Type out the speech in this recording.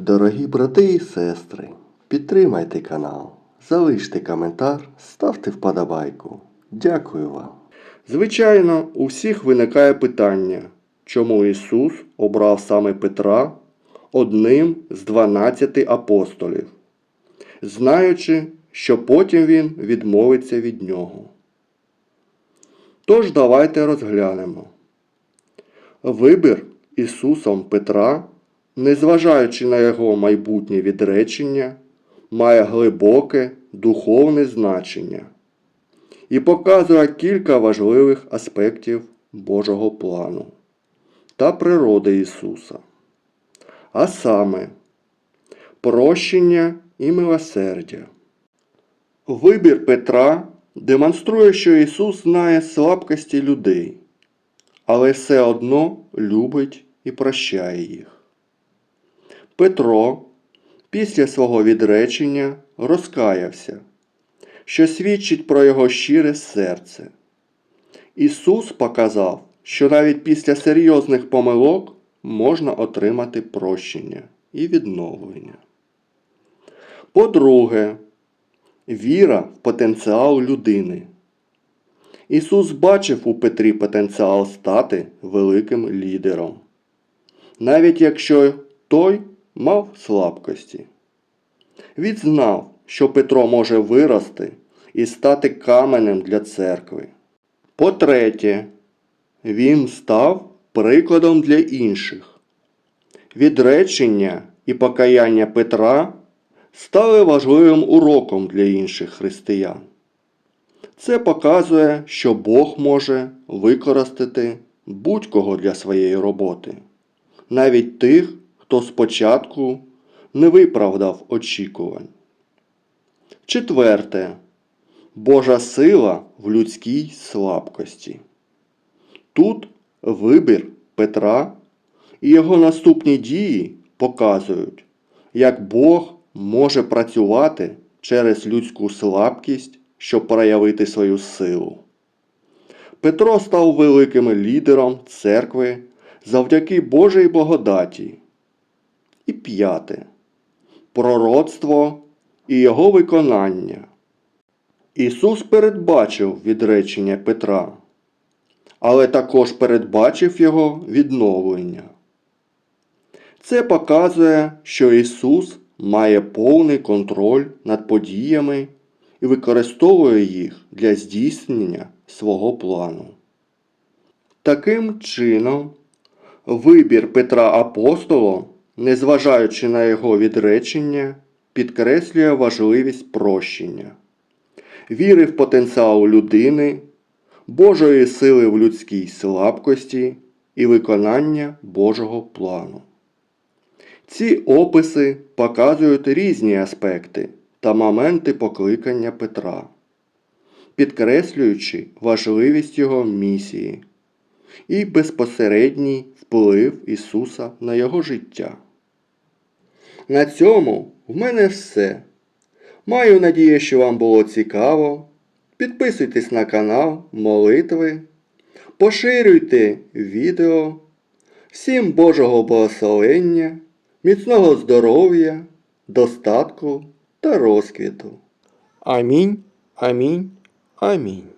Дорогі брати і сестри, підтримайте канал, залиште коментар, ставте вподобайку. Дякую вам. Звичайно, у всіх виникає питання, чому Ісус обрав саме Петра одним з 12 апостолів, знаючи, що потім він відмовиться від нього. Тож давайте розглянемо. Вибір Ісусом Петра, незважаючи на його майбутнє відречення, має глибоке духовне значення і показує кілька важливих аспектів Божого плану та природи Ісуса. А саме прощення і милосердя. Вибір Петра демонструє, що Ісус знає слабкості людей, але все одно любить і прощає їх. Петро після свого відречення розкаявся що свідчить про його щире серце. Ісус показав, що навіть після серйозних помилок можна отримати прощення і відновлення. По-друге, віра в потенціал людини. Ісус бачив у Петрі потенціал стати великим лідером, навіть якщо той мав слабкості. Він знав, що Петро може вирости і стати каменем для церкви. По-третє, він став прикладом для інших. Відречення і покаяння Петра стали важливим уроком для інших християн. Це показує, що Бог може використати будь-кого для своєї роботи, навіть тих, хто спочатку не виправдав очікувань. Четверте. Божа сила в людській слабкості. Тут вибір Петра і його наступні дії показують, як Бог може працювати через людську слабкість, щоб проявити свою силу. Петро став великим лідером церкви завдяки Божій благодаті. І п'яте. Пророцтво і його виконання. Ісус передбачив відречення Петра, але також передбачив його відновлення. Це показує, що Ісус має повний контроль над подіями і використовує їх для здійснення свого плану. Таким чином, вибір Петра Апостолом, незважаючи на його відречення, підкреслює важливість прощення, віри в потенціал людини, Божої сили в людській слабкості і виконання Божого плану. Ці описи показують різні аспекти та моменти покликання Петра, підкреслюючи важливість його місії і безпосередній вплив Ісуса на його життя. На цьому в мене все. Маю надію, що вам було цікаво. Підписуйтесь на канал Молитви, поширюйте відео. Всім Божого благословення, міцного здоров'я, достатку та розквіту. Амінь, амінь, амінь.